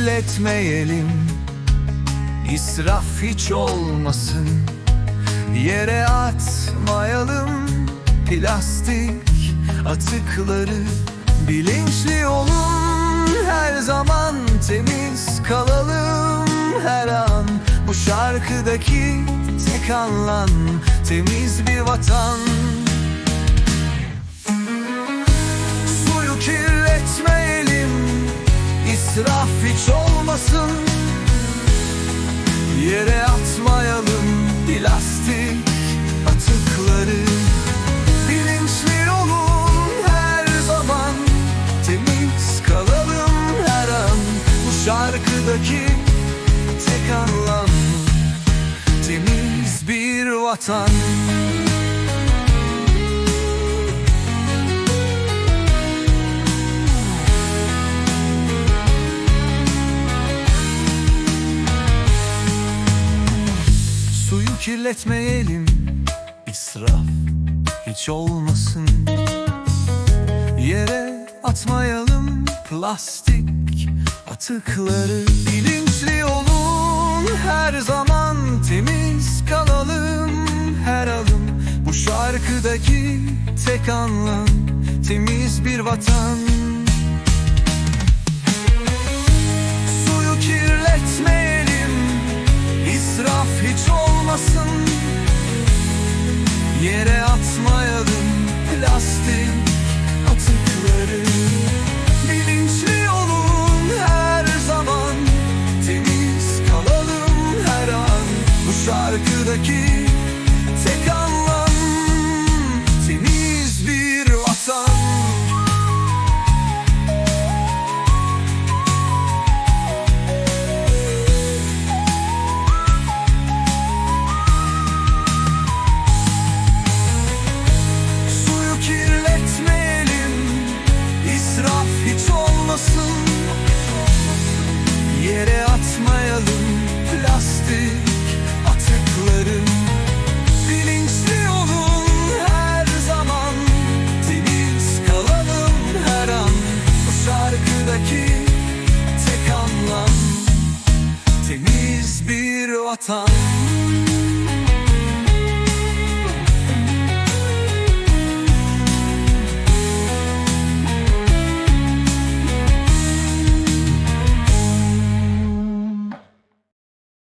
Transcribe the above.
kirletmeyelim. İsraf hiç olmasın. Yere atmayalım. Plastik atıkları Bilinçli olun. Her zaman temiz kalalım. Her an Bu şarkıdaki tek anlam temiz bir vatan. Suyu kirletmeyelim. İsraf plastik atıkları Bilinçli olun her zaman. Temiz kalalım her an Bu şarkıdaki tek anlam. Temiz bir vatan kirletmeyelim. İsraf hiç olmasın. Yere atmayalım plastik atıkları. Bilinçli olun her zaman temiz kalalım. Her adım Bu şarkıdaki tek anlam temiz bir vatan atmayalım plastik atıkları. Bilinçli olun her zaman Temiz kalalım her an. Bu şarkıdaki İsraf hiç olmasın. Yere atmayalım plastik atıkları Bilinçli olun her zaman. Temiz kalalım her an. Bu şarkıdaki tek anlam. Temiz bir vatan